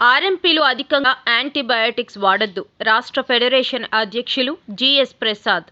ఆర్ఎంపీలు అధికంగా యాంటీబయాటిక్స్ వాడొద్దు రాష్ట్ర ఫెడరేషన్ అధ్యక్షులు జిఎస్ ప్రసాద్.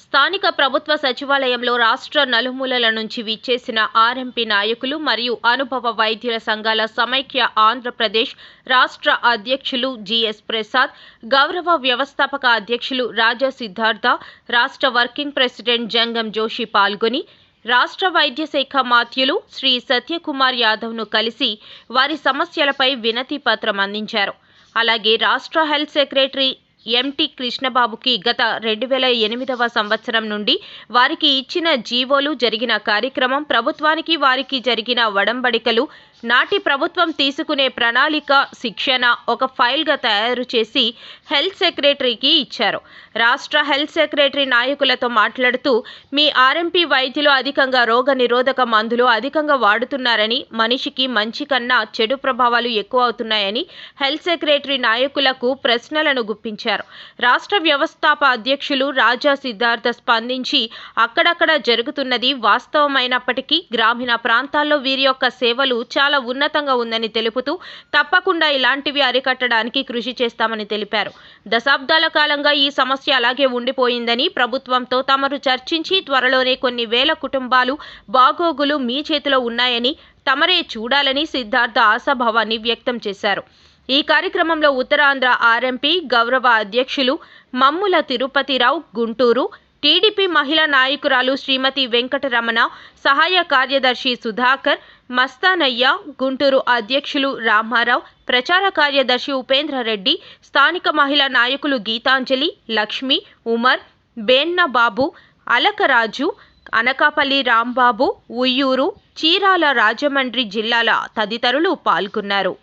స్థానిక ప్రభుత్వ సచివాలయంలో రాష్ట్ర నలుమూలల నుంచి విచ్చేసిన ఆర్ఎంపీ నాయకులు మరియు అనుభవ వైద్యుల సంఘాల సమైక్య ఆంధ్రప్రదేశ్ రాష్ట్ర అధ్యక్షులు జిఎస్ ప్రసాద్ గౌరవ వ్యవస్థాపక అధ్యక్షులు రాజా సిద్ధార్థ రాష్ట్ర వర్కింగ్ ప్రెసిడెంట్ జంగం జోషి పాల్గొని రాష్ట్ర వైద్య శాఖ మాత్యులు శ్రీ సత్యకుమార్ యాదవ్ను కలిసి వారి సమస్యలపై వినతి పత్రం అందించారు. అలాగే రాష్ట్ర హెల్త్ సెక్రటరీ ఎంటి కృష్ణబాబుకి గత రెండు వేల ఎనిమిదవ సంవత్సరం నుండి వారికి ఇచ్చిన జీవోలు జరిగిన కార్యక్రమం ప్రభుత్వానికి వారికి జరిగిన వడంబడికలు నాటి ప్రభుత్వం తీసుకునే ప్రణాళిక శిక్షణ ఒక ఫైల్గా తయారు చేసి హెల్త్ సెక్రటరీకి ఇచ్చారు. రాష్ట్ర హెల్త్ సెక్రటరీ నాయకులతో మాట్లాడుతూ మీ ఆర్ఎంపీ వైద్యులు అధికంగా రోగ నిరోధక మందులు అధికంగా వాడుతున్నారని మనిషికి మంచి కన్నా చెడు ప్రభావాలు ఎక్కువ అవుతున్నాయని హెల్త్ సెక్రటరీ నాయకులకు ప్రశ్నలను గుప్పించారు. రాష్ట్ర వ్యవస్థాప అధ్యక్షులు రాజా సిద్ధార్థ స్పందించి అక్కడక్కడ జరుగుతున్నది వాస్తవమైనప్పటికీ గ్రామీణ ప్రాంతాల్లో వీరి యొక్క సేవలు చాలా ఉన్నతంగా ఉందని తెలుపుతూ తప్పకుండా ఇలాంటివి అరికట్టడానికి కృషి చేస్తామని తెలిపారు. దశాబ్దాల కాలంగా ఈ సమస్య అలాగే ఉండిపోయిందని ప్రభుత్వంతో తమరు చర్చించి త్వరలోనే కొన్ని వేల కుటుంబాలు బాగోగులు మీ చేతిలో ఉన్నాయని తమరే చూడాలని సిద్ధార్థ ఆశాభావాన్ని వ్యక్తం చేశారు. ఈ కార్యక్రమంలో ఉత్తరాంధ్ర ఆర్ఎంపీ గౌరవ అధ్యక్షులు మమ్ముల తిరుపతిరావు గుంటూరు టీడీపీ మహిళా నాయకురాలు శ్రీమతి వెంకటరమణ సహాయ కార్యదర్శి సుధాకర్ మస్తానయ్య గుంటూరు అధ్యక్షులు రామారావు ప్రచార కార్యదర్శి ఉపేంద్రరెడ్డి స్థానిక మహిళా నాయకులు గీతాంజలి లక్ష్మి ఉమర్ బేన్నబాబు అలకరాజు అనకాపల్లి రాంబాబు ఉయ్యూరు చీరాల రాజమండ్రి జిల్లాల తదితరులు పాల్గొన్నారు.